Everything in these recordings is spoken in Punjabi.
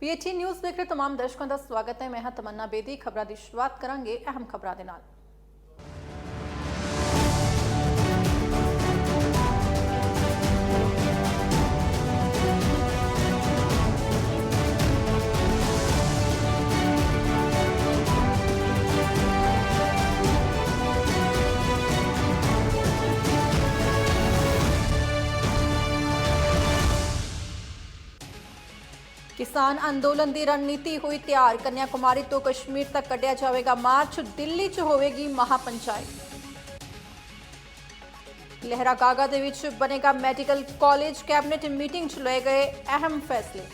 ਪੀਏਟੀ ਨਿਊਜ਼ ਦੇਖ ਰਹੇ ਤਮਾਮ ਦਰਸ਼ਕਾਂ ਦਾ ਸਵਾਗਤ ਹੈ। ਮੈਂ ਹਾਂ ਤਮੰਨਾ ਬੇਦੀ। ਖਬਰਾਂ ਦੀ ਸ਼ੁਰੂਆਤ ਕਰਾਂਗੇ ਅਹਿਮ ਖਬਰਾਂ ਦੇ ਨਾਲ। ਕਿਸਾਨ ਅੰਦੋਲਨ ਦੀ ਰਣਨੀਤੀ ਹੋਈ ਤਿਆਰ। ਕੰਨਿਆ ਕੁਮਾਰੀ ਤੋਂ ਕਸ਼ਮੀਰ ਤੱਕ ਕੱਢਿਆ ਜਾਵੇਗਾ ਮਾਰਚ। ਦਿੱਲੀ 'ਚ ਹੋਵੇਗੀ ਮਹਾਪੰਚਾਇਤ। ਲਹਿਰਾ ਕਾਗਾ ਦੇ ਵਿੱਚ ਬਣੇਗਾ ਮੈਡੀਕਲ ਕਾਲਜ। ਕੈਬਨਿਟ ਮੀਟਿੰਗ 'ਚ ਲਏ ਗਏ ਅਹਿਮ ਫੈਸਲੇ।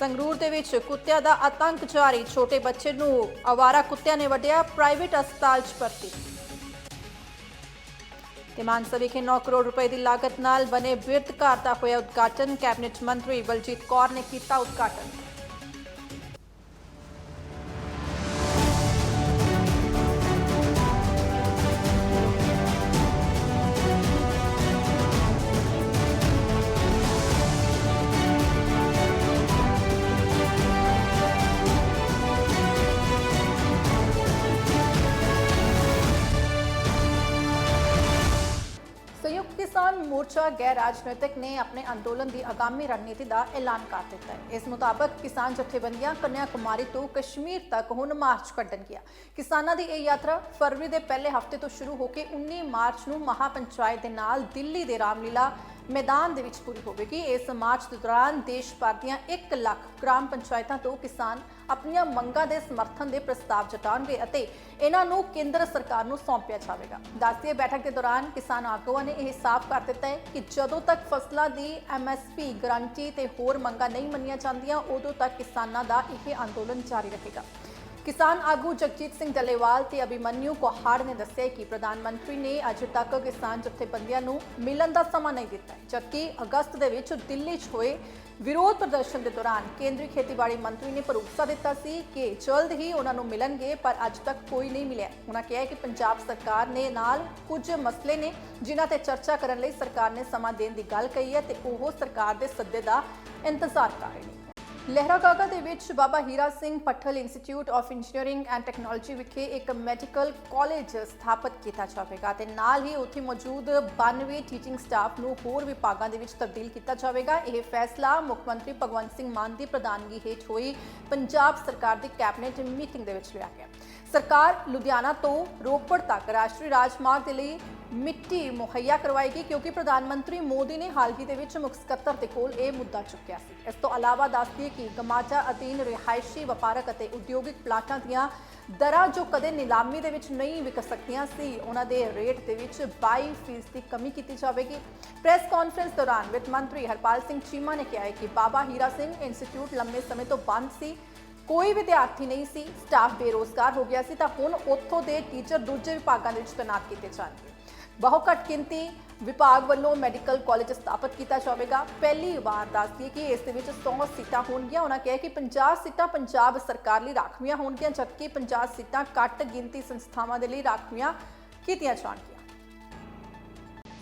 ਸੰਗਰੂਰ ਦੇ ਵਿੱਚ ਕੁੱਤਿਆਂ ਦਾ ਆਤੰਕ ਜਾਰੀ। ਛੋਟੇ ਬੱਚੇ ਨੂੰ ਆਵਾਰਾ ਕੁੱਤਿਆਂ ਨੇ ਵੱਢਿਆ। ਪ੍ਰਾਈਵੇਟ ਹਸਪਤਾਲ 'ਚ ਭਰਤੀ। ਤੇ ਮਾਨਸਾ ਵਿਖੇ 9 ਕਰੋੜ ਰੁਪਏ ਦੀ ਲਾਗਤ ਨਾਲ ਬਣੇ ਬਿਰਧ ਘਰ ਦਾ ਹੋਇਆ ਉਦਘਾਟਨ। ਕੈਬਨਿਟ ਮੰਤਰੀ ਬਲਜੀਤ ਕੌਰ ਨੇ ਕੀਤਾ ਉਦਘਾਟਨ। ਮੋਰਚਾ ਗੈਰ ਰਾਜਨੀਤਿਕ ਨੇ ਆਪਣੇ ਅੰਦੋਲਨ ਦੀ ਆਗਾਮੀ ਰਣਨੀਤੀ ਦਾ ਐਲਾਨ ਕਰ ਦਿੱਤਾ ਹੈ। ਇਸ ਮੁਤਾਬਕ ਕਿਸਾਨ ਜਥੇਬੰਦੀਆਂ ਕੰਨਿਆ ਕੁਮਾਰੀ ਤੋਂ ਕਸ਼ਮੀਰ ਤੱਕ ਹੁਣ ਮਾਰਚ ਕੱਢਣਗੀਆਂ ਕਿਸਾਨਾਂ ਦੀ ਇਹ ਯਾਤਰਾ ਫਰਵਰੀ ਦੇ ਪਹਿਲੇ ਹਫ਼ਤੇ ਤੋਂ ਸ਼ੁਰੂ ਹੋ ਕੇ 19 ਮਾਰਚ ਨੂੰ ਮਹਾਪੰਚਾਇਤ ਦੇ ਨਾਲ ਦਿੱਲੀ ਦੇ ਰਾਮਲੀਲਾ ਮੈਦਾਨ ਦੇ ਵਿੱਚ ਪੂਰੀ ਹੋਵੇਗੀ। ਇਸ ਮਾਰਚ ਦੇ ਦੌਰਾਨ ਦੇਸ਼ ਭਰ ਦੀਆਂ 1 ਲੱਖ ਗ੍ਰਾਮ ਪੰਚਾਇਤਾਂ ਤੋਂ ਕਿਸਾਨ ਆਪਣੀਆਂ ਮੰਗਾਂ ਦੇ ਸਮਰਥਨ ਦੇ ਪ੍ਰਸਤਾਵ ਜਤਾਉਣਗੇ ਅਤੇ ਇਹਨਾਂ ਨੂੰ ਕੇਂਦਰ ਸਰਕਾਰ ਨੂੰ ਸੌਂਪਿਆ ਜਾਵੇਗਾ। ਦੱਸਦੀਏ ਬੈਠਕ ਦੇ ਦੌਰਾਨ ਕਿਸਾਨ ਆਗੂਆਂ ਨੇ ਇਹ ਸਾਫ਼ ਕਰ ਦਿੱਤਾ ਹੈ ਕਿ ਜਦੋਂ ਤੱਕ ਫਸਲਾਂ ਦੀ ਐਮਐਸਪੀ ਗਰੰਟੀ ਤੇ ਹੋਰ ਮੰਗਾਂ ਨਹੀਂ ਮੰਨੀਆਂ ਜਾਂਦੀਆਂ, ਉਦੋਂ ਤੱਕ ਕਿਸਾਨਾਂ ਦਾ ਇਹ ਅੰਦੋਲਨ ਜਾਰੀ ਰਹੇਗਾ। ਕਿਸਾਨ ਆਗੂ ਜਗਜੀਤ ਸਿੰਘ ਡੱਲੇਵਾਲ ਤੇ ਅਭਿਮਨਿਊ ਕੋਹਾੜ ਨੇ ਦੱਸਿਆ ਕਿ ਪ੍ਰਧਾਨ ਮੰਤਰੀ ਨੇ ਅਜੇ ਤੱਕ ਕਿਸਾਨ ਜਥੇਬੰਦੀਆਂ ਨੂੰ ਮਿਲਣ ਦਾ ਸਮਾਂ ਨਹੀਂ ਦਿੱਤਾ। ਜਦਕਿ ਅਗਸਤ ਦੇ ਵਿੱਚ ਦਿੱਲੀ 'ਚ ਹੋਏ ਵਿਰੋਧ ਪ੍ਰਦਰਸ਼ਨ ਦੇ ਦੌਰਾਨ ਕੇਂਦਰੀ ਖੇਤੀਬਾੜੀ ਮੰਤਰੀ ਨੇ ਭਰੋਸਾ ਦਿੱਤਾ ਸੀ ਕਿ ਜਲਦ ਹੀ ਉਹਨਾਂ ਨੂੰ ਮਿਲਣਗੇ, ਪਰ ਅੱਜ ਤੱਕ ਕੋਈ ਨਹੀਂ ਮਿਲਿਆ। ਉਹਨਾਂ ਕਿਹਾ ਕਿ ਪੰਜਾਬ ਸਰਕਾਰ ਨੇ ਨਾਲ ਕੁਝ ਮਸਲੇ ਨੇ ਜਿਨ੍ਹਾਂ ਤੇ ਚਰਚਾ ਕਰਨ ਲਈ ਸਰਕਾਰ ਨੇ ਸਮਾਂ ਦੇਣ ਦੀ ਗੱਲ ਕਹੀ ਹੈ ਤੇ ਉਹ ਸਰਕਾਰ ਦੇ ਸੱਦੇ ਦਾ ਇੰਤਜ਼ਾਰ ਕਰ ਰਹੇ ਨੇ। ਲਹਿਰਾ ਗਾਗਾ ਦੇ ਵਿੱਚ Baba Hira Singh Bhattal institute of engineering and technology ਵਿਖੇ ਇੱਕ ਮੈਡੀਕਲ ਕਾਲਜ ਸਥਾਪਿਤ ਕੀਤਾ ਜਾਵੇਗਾ ਤੇ ਨਾਲ ਹੀ ਉੱਥੇ ਮੌਜੂਦ 92 ਟੀਚਿੰਗ ਸਟਾਫ ਨੂੰ ਹੋਰ ਵਿਭਾਗਾਂ ਦੇ ਵਿੱਚ ਤਬਦੀਲ ਕੀਤਾ ਜਾਵੇਗਾ। ਇਹ ਫੈਸਲਾ ਮੁੱਖ ਮੰਤਰੀ ਭਗਵੰਤ ਸਿੰਘ ਮਾਨ ਦੀ ਪ੍ਰਧਾਨਗੀ ਹੇਠ ਹੋਈ। ਪੰਜਾਬ ਸਰਕਾਰ ਦੀ ਕੈਬਨਿਟ ਮੀਟਿੰਗ ਦੇ ਵਿੱਚ ਲਿਆ ਗਿਆ। ਸਰਕਾਰ ਲੁਧਿਆਣਾ ਤੋਂ ਰੋਪੜ ਤੱਕ ਰਾਸ਼ਟਰੀ ਰਾਜਮਾਰਗ ਦੇ ਲਈ ਮਿੱਟੀ ਮੁਹੱਈਆ ਕਰਵਾਏਗੀ ਕਿਉਂਕਿ ਪ੍ਰਧਾਨ ਮੰਤਰੀ ਮੋਦੀ ਨੇ ਹਾਲ ਹੀ ਦੇ ਵਿੱਚ ਮੁੱਖ ਸਕੱਤਰ ਦੇ ਕੋਲ ਇਹ ਮੁੱਦਾ ਚੁੱਕਿਆ ਸੀ। ਇਸ ਤੋਂ ਇਲਾਵਾ ਦੱਸਦੀ ਦਈਏ ਕਿ ਗਮਾਚਾ ਅਧੀਨ ਰਿਹਾਇਸ਼ੀ ਵਪਾਰਕ ਅਤੇ ਉਦਯੋਗਿਕ ਪਲਾਟਾਂ ਦੀਆਂ ਦਰਾਂ ਜੋ ਕਦੇ ਨਿਲਾਮੀ ਦੇ ਵਿੱਚ ਨਹੀਂ ਵਿਕ ਸਕਦੀਆਂ ਸੀ, ਉਹਨਾਂ ਦੇ ਰੇਟ ਦੇ ਵਿੱਚ 22% ਦੀ ਕਮੀ ਕੀਤੀ ਜਾਵੇਗੀ। ਪ੍ਰੈਸ ਕਾਨਫਰੰਸ ਦੌਰਾਨ ਵਿੱਤ ਮੰਤਰੀ ਹਰਪਾਲ ਸਿੰਘ ਚੀਮਾ ਨੇ ਕਿਹਾ ਹੈ ਕਿ ਬਾਬਾ ਹੀਰਾ ਸਿੰਘ ਇੰਸਟੀਚਿਊਟ ਲੰਬੇ ਸਮੇਂ ਤੋਂ ਬੰਦ ਸੀ, ਕੋਈ ਵਿਦਿਆਰਥੀ ਨਹੀਂ ਸੀ, ਸਟਾਫ ਬੇਰੋਜ਼ਗਾਰ ਹੋ ਗਿਆ ਸੀ, ਤਾਂ ਹੁਣ ਉੱਥੋਂ ਦੇ ਟੀਚਰ ਦੂਜੇ ਵਿਭਾਗਾਂ ਦੇ ਵਿੱਚ ਤੈਨਾਤ ਕੀਤੇ ਜਾਣਗੇ। ਬਹੁਤ ਘੱਟ ਗਿਣਤੀ ਵਿਭਾਗ ਵੱਲੋਂ ਮੈਡੀਕਲ ਕਾਲਜ ਸਥਾਪਿਤ ਕੀਤਾ ਜਾਵੇਗਾ। ਪਹਿਲੀ ਵਾਰ ਦੱਸਦੀ ਕਿ ਇਸ ਦੇ ਵਿੱਚ 100 ਸੀਟਾਂ ਹੋਣਗੀਆਂ। ਉਹਨਾਂ ਕਿਹਾ ਕਿ 50 ਸੀਟਾਂ ਪੰਜਾਬ ਸਰਕਾਰ ਲਈ ਰਾਖਵੀਆਂ ਹੋਣਗੀਆਂ, ਜਦਕਿ 50 ਸੀਟਾਂ ਘੱਟ ਗਿਣਤੀ ਸੰਸਥਾਵਾਂ ਦੇ ਲਈ ਰਾਖਵੀਆਂ ਕੀਤੀਆਂ ਜਾਣਗੀਆਂ।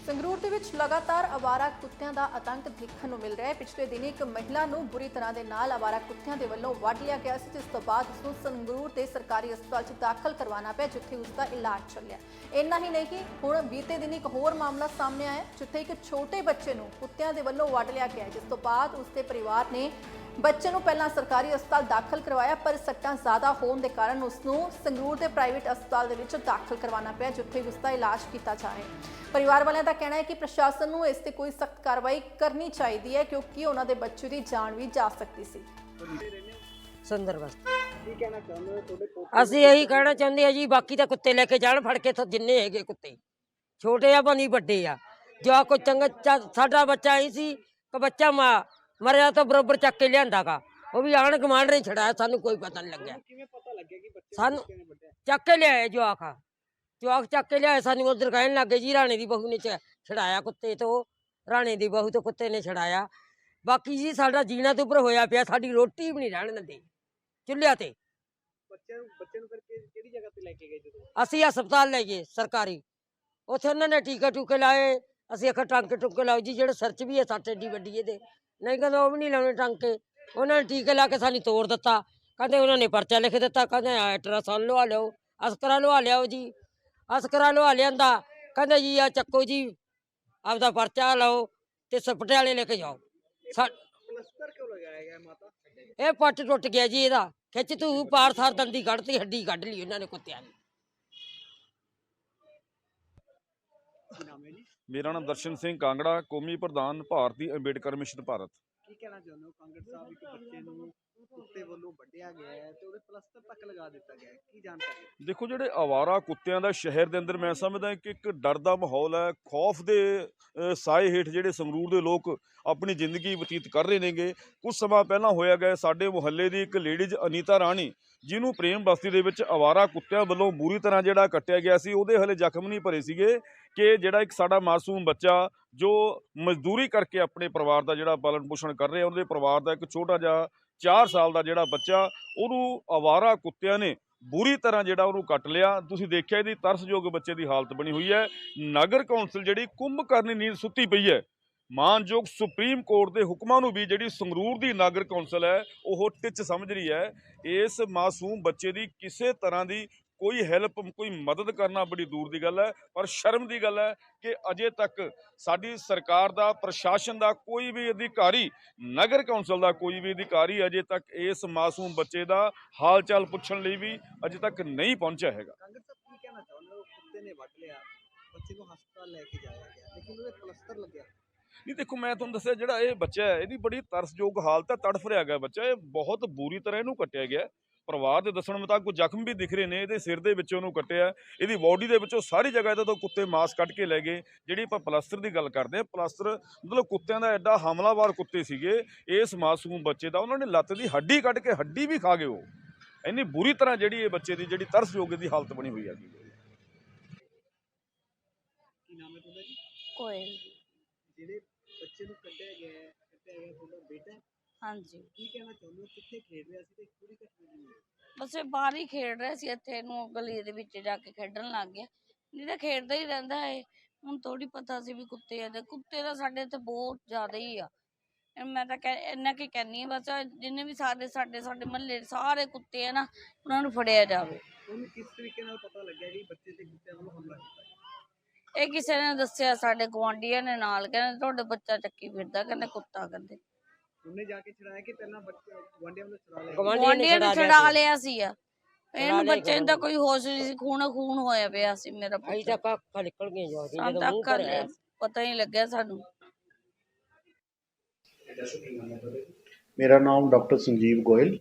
ਸੰਗਰੂਰ ਦੇ ਵਿੱਚ ਲਗਾਤਾਰ ਆਵਾਰਾ ਕੁੱਤਿਆਂ ਦਾ ਆਤੰਕ ਦੇਖਣ ਨੂੰ ਮਿਲ ਰਿਹਾ ਹੈ। ਪਿਛਲੇ ਦਿਨੀ ਇੱਕ ਮਹਿਲਾ ਨੂੰ ਬੁਰੀ ਤਰ੍ਹਾਂ ਦੇ ਨਾਲ ਆਵਾਰਾ ਕੁੱਤਿਆਂ ਦੇ ਵੱਲੋਂ ਵੱਢ ਲਿਆ ਗਿਆ ਸੀ, ਜਿਸ ਤੋਂ ਬਾਅਦ ਉਸ ਨੂੰ ਸੰਗਰੂਰ ਦੇ ਸਰਕਾਰੀ ਹਸਪਤਾਲ 'ਚ ਦਾਖਲ ਕਰਵਾਉਣਾ ਪਿਆ, ਜਿੱਥੇ ਉਸ ਦਾ ਇਲਾਜ ਚੱਲਿਆ। ਇੰਨਾ ਹੀ ਨਹੀਂ ਕਿ ਹੁਣ ਬੀਤੇ ਦਿਨ ਇੱਕ ਹੋਰ ਮਾਮਲਾ ਸਾਹਮਣੇ ਆਇਆ, ਜਿੱਥੇ ਇੱਕ ਛੋਟੇ ਬੱਚੇ ਨੂੰ ਕੁੱਤਿਆਂ ਦੇ ਵੱਲੋਂ ਵੱਢ ਲਿਆ ਗਿਆ ਜਿਸ ਤੋਂ ਬਾਅਦ ਉਸ ਦੇ ਪਰਿਵਾਰ ਨੇ ਬੱਚੇ ਨੂੰ ਪਹਿਲਾਂ ਸਰਕਾਰੀ ਹਸਪਤਾਲ ਦਾਖਲ ਕਰਵਾਇਆ ਪਰ ਸੱਟਾਂ ਜ਼ਿਆਦਾ ਹੋਣ ਦੇ ਕਾਰਨ ਉਸ ਨੂੰ ਸੰਗਰੂਰ ਦੇ ਪ੍ਰਾਈਵੇਟ ਹਸਪਤਾਲ ਦੇ ਵਿੱਚ ਦਾਖਲ ਕਰਵਾਉਣਾ ਪਿਆ ਜਿੱਥੇ ਉਸ ਦਾ ਇਲਾਜ ਕੀਤਾ ਜਾ ਰਿਹਾ ਹੈ। ਪਰਿਵਾਰ ਵਾਲਿਆਂ ਦਾ ਕਹਿਣਾ ਹੈ ਕਿ ਪ੍ਰਸ਼ਾਸਨ ਨੂੰ ਇਸ ਤੇ ਕੋਈ ਸਖਤ ਕਾਰਵਾਈ ਕਰਨੀ ਚਾਹੀਦੀ ਹੈ ਕਿਉਂਕਿ ਉਹਨਾਂ ਦੇ ਬੱਚੇ ਦੀ ਜਾਨ ਵੀ ਜਾ ਸਕਦੀ ਸੀ। ਸੁੰਦਰ ਬਸ। ਕੀ ਕਹਿਣਾ ਚਾਹੁੰਦੇ ਹੋ? ਤੁਹਾਡੇ ਪੋਤੇ ਅਸੀਂ ਇਹੀ ਕਹਿਣਾ ਚਾਹੁੰਦੇ ਆ ਜੀ ਬਾਕੀ ਤਾਂ ਕੁੱਤੇ ਲੈ ਕੇ ਜਾਣ ਫੜ ਕੇ ਇੱਥੋਂ ਜਿੰਨੇ ਹੈਗੇ ਕੁੱਤੇ। ਛੋਟੇ ਆ ਬਣੀ ਵੱਡੇ ਆ। ਜੋ ਕੋਈ ਚੰਗਾ ਚਾ- ਸਾਡਾ ਬੱਚਾ ਹੀ ਸੀ ਕਿ ਬੱਚਾ ਮਾ ਮਰਿਆ ਤਾਂ ਬਰੋਬਰ ਚੱਕ ਕੇ ਲਿਆਂਦਾਗਾ। ਉਹ ਵੀ ਆਣ ਕਮਾਂਡ ਨੇ ਛੜਾਇਆ ਸਾਨੂੰ ਕੋਈ ਪਤਾ ਨਹੀਂ ਲੱਗਿਆ। ਕਿਵੇਂ ਪਤਾ ਲੱਗਿਆ ਕਿ ਬੱਚੇ ਸਾਨੂੰ- ਕਿਹਨੇ ਵੱਢਿਆ ਚੱਕ ਕੇ ਲਿਆਏ ਜਵਾਕ। ਜਵਾਕ ਚੱਕ ਕੇ ਲਿਆਏ ਸਾਨੂੰ ਉਧਰ ਕਹਿਣ ਲੱਗੇ ਜੀ ਰਾਣੇ ਦੀ ਬਹੂ ਨੇ ਛੜਾਇਆ ਕੁੱਤੇ ਤੋਂ। ਰਾਣੇ ਦੀ ਬਹੂ ਤੋਂ ਕੁੱਤੇ ਨੇ ਛੜਾਇਆ ਬਾਕੀ ਜੀ ਸਾਡਾ ਜੀਣਾ ਤੋਂ ਉੱਪਰ ਹੋਇਆ ਪਿਆ ਸਾਡੀ ਰੋਟੀ ਵੀ ਨਹੀਂ ਰਹਿਣ ਦਿੰਦੇ। ਚੁੱਲ੍ਹਿਆਂ ਤੇ। ਬੱਚੇ ਨੂੰ ਬੱਚੇ ਨੂੰ ਫਿਰ ਕਿ- ਕਿਹੜੀ ਜਗ੍ਹਾ ਤੇ ਲੈ ਕੇ ਗਏ ਜਦੋਂ? ਅਸੀਂ ਹਸਪਤਾਲ ਲੈ ਗਏ ਸਰਕਾਰੀ। ਉੱਥੇ ਉਹਨਾਂ ਨੇ ਟੀਕਾ ਟੂਕੇ ਲਾਏ। ਅਸੀਂ ਆਖਿਆ ਟਾਂਕੇ ਟੁਕੇ ਲਾਓ ਜੀ ਜਿਹੜੇ ਸਿਰ 'ਚ ਵੀ ਹੈ ਸੱਟ ਏਡੀ ਵੱਡੀ ਇਹਦੇ। ਨਹੀਂ ਕਹਿੰਦੇ ਉਹ ਵੀ ਨਹੀਂ ਲਾਉਣੇ ਟਾਂਕੇ। ਉਹਨਾਂ ਨੇ ਟੀਕੇ ਲਾ ਕੇ ਸਾਨੂੰ ਤੋੜ ਦਿੱਤਾ। ਕਹਿੰਦੇ ਉਹਨਾਂ ਨੇ ਪਰਚਾ ਲਿਖ ਦਿੱਤਾ। ਕਹਿੰਦੇ ਅਲਟਰਾਸਾਊਂਡ ਲਵਾ ਲਿਓ ਅਸਕਰਾ ਲਵਾ ਲਿਆਓ ਜੀ। ਅਸਕਰਾ ਲਵਾ ਲਿਆਂਦਾ। ਕਹਿੰਦੇ ਜੀ ਆ ਚੱਕੋ ਜੀ ਆਪਦਾ ਪਰਚਾ ਲਓ ਤੇ ਸ- ਪਟਿਆਲੇ ਲੈ ਕੇ ਜਾਓ। ਪਲਸਤਰ ਕਿਉਂ ਲਗਾਇਆ ਗਿਆ ਮਾਤਾ? ਇਹ ਪੱਟ ਟੁੱਟ ਗਿਆ ਜੀ ਇਹਦਾ। ਖਿੱਚ ਤੂੰ ਪਾਰ ਸਾਰ ਦੰਦੀ ਕੱਢਤੀ ਹੱਡੀ ਕੱਢ ਲਈ ਉਹਨਾਂ ਨੇ ਕੁੱਤਿਆਂ ਨੇ ਕੀ ਨਾਮ ਹੈ ਜੀ ਮੇਰਾ ਨਾਮ ਦਰਸ਼ਨ ਸਿੰਘ ਕਾਂਗੜਾ, ਕੌਮੀ ਪ੍ਰਧਾਨ ਭਾਰਤੀ ਅੰਬੇਡਕਰ ਮਿਸ਼ਨ ਭਾਰਤ। ਕੀ ਕਹਿਣਾ ਚਾਹੁੰਦੇ ਹੋ? ਕਾਂਗੜ ਸਾਹਿਬ ਇੱਕ ਬੱਚੇ ਨੂੰ ਕੁੱਤੇ ਵੱਲੋਂ ਵੱਢਿਆ ਗਿਆ ਹੈ ਤੇ ਉਹਦੇ ਪਲਸਤਰ ਤੱਕ ਲਗਾ ਦਿੱਤਾ ਗਿਆ ਹੈ। ਕੀ ਜਾਣਕਾਰੀ ਦੇਖੋ ਜਿਹੜੇ ਆਵਾਰਾ ਕੁੱਤਿਆਂ ਦਾ ਸ਼ਹਿਰ ਦੇ ਅੰਦਰ ਮੈਂ ਸਮਝਦਾ ਕਿ ਇੱਕ ਡਰ ਦਾ ਮਾਹੌਲ ਹੈ ਖੌਫ ਦੇ ਅ, ਸਾਏ ਹੇਠ ਜਿਹੜੇ ਸੰਗਰੂਰ ਦੇ ਲੋਕ ਆਪਣੀ ਜ਼ਿੰਦਗੀ ਬਤੀਤ ਕਰ ਰਹੇ ਨੇਗੇ। ਕੁਝ ਸਮਾਂ ਪਹਿਲਾਂ ਹੋਇਆ ਗਿਆ ਸਾਡੇ ਮੁਹੱਲੇ ਦੀ ਇੱਕ ਲੇਡੀਜ਼ ਅਨੀਤਾ ਰਾਣੀ ਜਿਹਨੂੰ ਪ੍ਰੇਮ ਬਸਤੀ ਦੇ ਵਿੱਚ ਆਵਾਰਾ ਕੁੱਤਿਆਂ ਵੱਲੋਂ ਬੁਰੀ ਤਰ੍ਹਾਂ ਜਿਹੜਾ ਕੱਟਿਆ ਗਿਆ ਸੀ ਉਹਦੇ ਹਲੇ ਜ਼ਖਮ ਨਹੀਂ ਭਰੇ ਸੀਗੇ ਕਿ ਜਿਹੜਾ ਇੱਕ ਸਾਡਾ ਮਾਸੂਮ ਬੱਚਾ ਜੋ ਮਜ਼ਦੂਰੀ ਕਰਕੇ ਆਪਣੇ ਪਰਿਵਾਰ ਦਾ ਜਿਹੜਾ ਪਾਲਣ ਪੋਸ਼ਣ ਕਰ ਰਿਹਾ ਉਹਦੇ ਪਰਿਵਾਰ ਦਾ ਇੱਕ ਛੋਟਾ ਜਿਹਾ 4 ਸਾਲ ਦਾ ਜਿਹੜਾ ਬੱਚਾ, ਉਹਨੂੰ ਆਵਾਰਾ ਕੁੱਤਿਆਂ ਨੇ ਬੁਰੀ ਤਰ੍ਹਾਂ ਜਿਹੜਾ ਉਹਨੂੰ ਕੱਟ ਲਿਆ। ਤੁਸੀਂ ਦੇਖਿਆ ਇਹਦੀ ਤਰਸਯੋਗ ਬੱਚੇ ਦੀ ਹਾਲਤ ਬਣੀ ਹੋਈ ਹੈ। ਨਗਰ ਕੌਂਸਲ ਜਿਹੜੀ ਕੁੰਭ ਕਰਨੀ ਨੀਂਦ ਸੁੱਤੀ ਪਈ ਹੈ। ਮਾਨਯੋਗ ਸੁਪਰੀਮ ਕੋਰਟ ਦੇ ਹੁਕਮਾਂ ਨੂੰ ਵੀ ਜਿਹੜੀ ਸੰਗਰੂਰ ਦੀ ਨਾਗਰ ਕੌਂਸਲ ਹੈ, ਉਹ ਟਿੱਚ ਸਮਝ ਰਹੀ ਹੈ। ਇਸ ਮਾਸੂਮ ਬੱਚੇ ਦੀ ਕਿਸੇ ਤਰ੍ਹਾਂ ਦੀ ਕੋਈ ਹੈਲਪ ਕੋਈ ਮਦਦ ਕਰਨਾ ਬੜੀ ਦੂਰ ਦੀ ਗੱਲ ਹੈ ਪਰ ਸ਼ਰਮ ਦੀ ਗੱਲ ਹੈ ਕਿ ਅਜੇ ਤੱਕ ਸਾਡੀ ਸਰਕਾਰ ਦਾ ਪ੍ਰਸ਼ਾਸਨ ਦਾ ਕੋਈ ਵੀ ਅਧਿਕਾਰੀ ਨਗਰ ਕੌਂਸਲ ਦਾ ਕੋਈ ਵੀ ਅਧਿਕਾਰੀ ਅਜੇ ਤੱਕ ਇਸ ਮਾਸੂਮ ਬੱਚੇ ਦਾ ਹਾਲ ਚਾਲ ਪੁੱਛਣ ਲਈ ਵੀ ਅਜੇ ਤੱਕ ਨਹੀਂ ਪਹੁੰਚਿਆ ਹੈਗਾ। ਬੱਚੇ ਨੂੰ ਹਸਪਤਾਲ ਲੈ ਕੇ ਜਾਇਆ ਗਿਆ ਲੇਕਿਨ ਉਹਦੇ ਪਲਸਤਰ ਲੱਗਿਆ। ਨਹੀਂ ਦੇਖੋ ਮੈਂ ਤੁਹਾਨੂੰ ਦੱਸਿਆ ਜਿਹੜਾ ਇਹ ਬੱਚਾ ਹੈ ਇਹਦੀ ਬੜੀ ਤਰਸਯੋਗ ਹਾਲਤ ਹੈ ਤੜਫ ਰਿਹਾ ਗਿਆ ਬੱਚਾ ਇਹ ਬਹੁਤ ਬੁਰੀ ਤਰ੍ਹਾਂ ਇਹਨੂੰ ਕੱਟਿਆ ਗਿਆ। ਪਰਿਵਾਰ ਦੇ ਦੱਸਣ ਮੁਤਾਬਕ ਕੁਝ ਜ਼ਖਮ ਵੀ ਦਿਖ ਰਹੇ ਨੇ ਇਹਦੇ ਸਿਰ ਦੇ ਵਿੱਚੋਂ ਉਹਨੂੰ ਕੱਟਿਆ ਇਹਦੀ ਬਾਡੀ ਦੇ ਵਿੱਚੋਂ ਸਾਰੀ ਜਗ੍ਹਾ ਇਹਦੇ ਤੋਂ ਕੁੱਤੇ ਮਾਸ ਕੱਢ ਕੇ ਲੈ ਗਏ ਜਿਹੜੀ ਆਪਾਂ ਪਲਾਸਟਰ ਦੀ ਗੱਲ ਕਰਦੇ ਆ ਪਲਾਸਟਰ ਮਤਲਬ ਕੁੱਤਿਆਂ ਦਾ ਐਡਾ ਹਮਲਾਵਰ ਕੁੱਤੇ ਸੀਗੇ ਇਸ ਮਾਸੂਮ ਬੱਚੇ ਦਾ ਉਹਨਾਂ ਨੇ ਲੱਤ ਦੀ ਹੱਡੀ ਕੱਢ ਕੇ ਹੱਡੀ ਵੀ ਖਾ ਗਏ ਉਹ ਇੰਨੀ ਬੁਰੀ ਤਰ੍ਹਾਂ ਜਿਹੜੀ ਇਹ ਬੱਚੇ ਦੀ ਜਿਹੜੀ ਤਰਸਯੋਗ ਦੀ ਹਾਲਤ ਬਣੀ ਹੋਈ ਕੀ ਨਾਮ ਹੈ ਤੁਹਾਡਾ ਜੀ? ਕੋਇਲ। ਜਿਹੜੇ ਬੱਚੇ ਨੂੰ ਕੱਢਿਆ ਗਿਆ ਹੈ ਕੱਢਿਆ ਗਿਆ ਤੁਹਾਡਾ ਬੇਟਾ। ਹਾਂਜੀ। ਕੀ ਕਹਿਣਾ ਚਾਹੁੰਦੇ ਹੋ? ਕਿੱਥੇ ਖੇਡ ਰਿਹਾ ਸੀ ਤੇ ਪੂਰੀ ਘਟਨਾ ਕੀ ਹੋਈ ਬਸ ਇਹ ਬਾਹਰ ਹੀ ਖੇਡ ਰਿਹਾ ਸੀ ਇੱਥੇ ਨੂੰ ਗਲੀ ਦੇ ਵਿੱਚ ਜਾ ਕੇ ਖੇਡਣ ਲੱਗ ਗਿਆ। ਨਹੀਂ ਤਾਂ ਖੇਡਦਾ ਹੀ ਰਹਿੰਦਾ ਹੈ ਹੁਣ ਥੋੜੀ ਪਤਾ ਸੀ ਵੀ ਕੁੱਤੇ ਆ ਤੇ ਕੁੱਤੇ ਦਾ ਸਾਡੇ ਇੱਥੇ ਬਹੁਤ ਜ਼ਿਆਦਾ ਹੀ ਆ। ਇਹ ਮੈਂ ਤਾਂ ਕਹਿ ਇੰਨਾ ਕੀ ਕਹਿੰਨੀ ਆ ਬਸ ਜਿੰਨੇ ਵੀ ਸਾਡੇ ਸਾਡੇ ਸਾਡੇ ਮਹੱਲੇ ਸਾਰੇ ਕੁੱਤੇ ਆ ਨਾ ਉਹਨਾਂ ਨੂੰ ਫੜਿਆ ਜਾਵੇ। ਉਹਨੂੰ ਕਿਸ ਤਰੀਕੇ ਨਾਲ ਪਤਾ ਲੱਗਿਆ ਕਿ ਬੱਚੇ ਤੇ ਕੁੱਤਿਆਂ ਵੱਲੋਂ ਹਮਲਾ ਕੀਤਾ ਹੈ? ਇਹ ਕਿਸੇ ਨੇ ਦੱਸਿਆ ਸਾਡੇ ਗੁਆਂਢੀਆਂ ਨੇ ਨਾਲ ਕਹਿੰਦੇ ਤੁਹਾਡੇ ਬੱਚਾ ਚੱਕੀ ਫਿਰਦਾ ਕਹਿੰਦੇ ਕੁੱਤਾ ਕਹਿੰਦੇ। ਉਹਨੇ ਜਾ ਕੇ ਛੜਾਇਆ ਕਿ ਪਹਿਲਾਂ ਬੱਚੇ ਗੁਆਂਢੀਆਂ ਵੱਲੋਂ ਛੜਾ ਲਿਆ? ਗੁਆਂਢੀਆਂ ਨੇ ਗੁਆਂਢੀਆਂ ਨੇ ਛੁਡਾ ਲਿਆ ਛਡਾ ਸੀ। ਆ। ਇਹਨੂੰ ਬੱਚੇ ਨੂੰ ਤਾਂ ਕੋਈ ਹੋਸ਼ ਨਹੀਂ ਸੀ ਖੂਨ ਖੂਨ ਹੋਇਆ ਪਿਆ ਸੀ ਮੇਰਾ ਅਸੀਂ ਪੁੱਤ। ਤਾਂ ਅੱਖਾਂ ਨਿਕਲ ਗਈਆਂ ਜੋ ਸਾਨੂੰ ਜਦੋਂ ਤਾਂ ਮੂੰਹ ਅੱਖਾਂ ਭਰਿਆ ਨੇ ਪਤਾ ਹੀ ਨਹੀਂ ਲੱਗਿਆ ਸਾਨੂੰ। ਮੇਰਾ ਨਾਮ ਡਾਕਟਰ ਸੰਜੀਵ ਗੋਇਲ